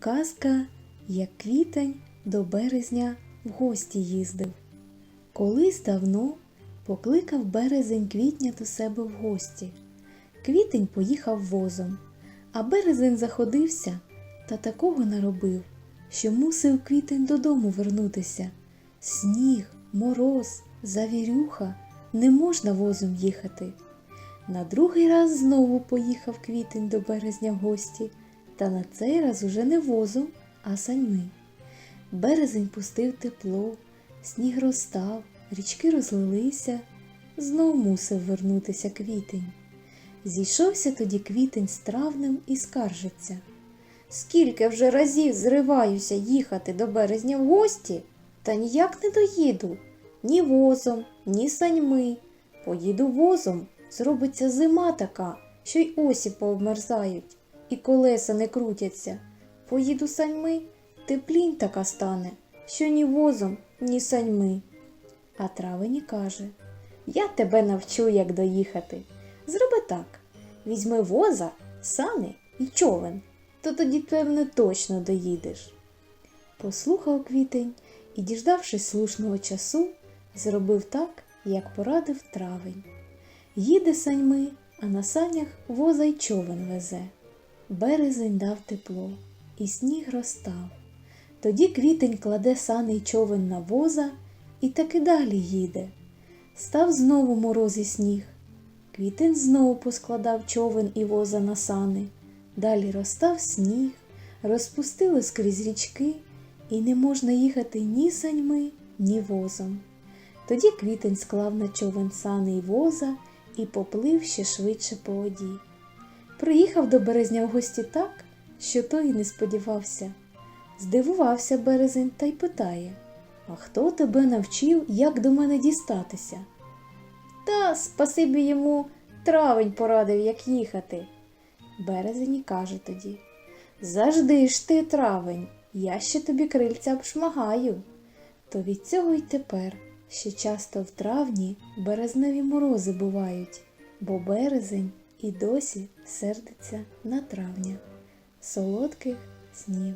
Казка, як квітень до березня в гості їздив. Колись давно покликав березень квітня до себе в гості. Квітень поїхав возом, а березень заходився та такого наробив, що мусив квітень додому вернутися. Сніг, мороз, завірюха, не можна возом їхати. На другий раз знову поїхав квітень до березня в гості, та на цей раз уже не возом, а саньми. Березень пустив тепло, сніг розстав, річки розлилися, знов мусив вернутися квітень. Зійшовся тоді квітень з травнем і скаржиться. Скільки вже разів зриваюся їхати до березня в гості, та ніяк не доїду ні возом, ні саньми. Поїду возом, зробиться зима така, що й осі пообмерзають, і колеса не крутяться. Поїду саньми, теплінь така стане, що ні возом, ні саньми. А травені каже Я тебе навчу, як доїхати. Зроби так: візьми воза, сани і човен, то тоді, певне, точно доїдеш. Послухав квітень і, діждавшись слушного часу, зробив так, як порадив травень. Їде саньми, а на санях воза й човен везе. Березень дав тепло, і сніг розстав. Тоді квітень кладе сани й човен на воза і таки далі їде. Став знову мороз і сніг. Квітень знову поскладав човен і воза на сани. Далі розстав сніг, розпустили скрізь річки, і не можна їхати ні саньми, ні возом. Тоді квітень склав на човен сани й воза і поплив ще швидше по воді. Приїхав до березня в гості так, що той не сподівався. Здивувався березень та й питає А хто тебе навчив, як до мене дістатися? Та спасибі йому травень порадив, як їхати. Березень каже тоді Завжди ж ти, травень, я ще тобі крильця обшмагаю. То від цього й тепер ще часто в травні березневі морози бувають, бо березень і досі сердиться на травня. Солодких снів.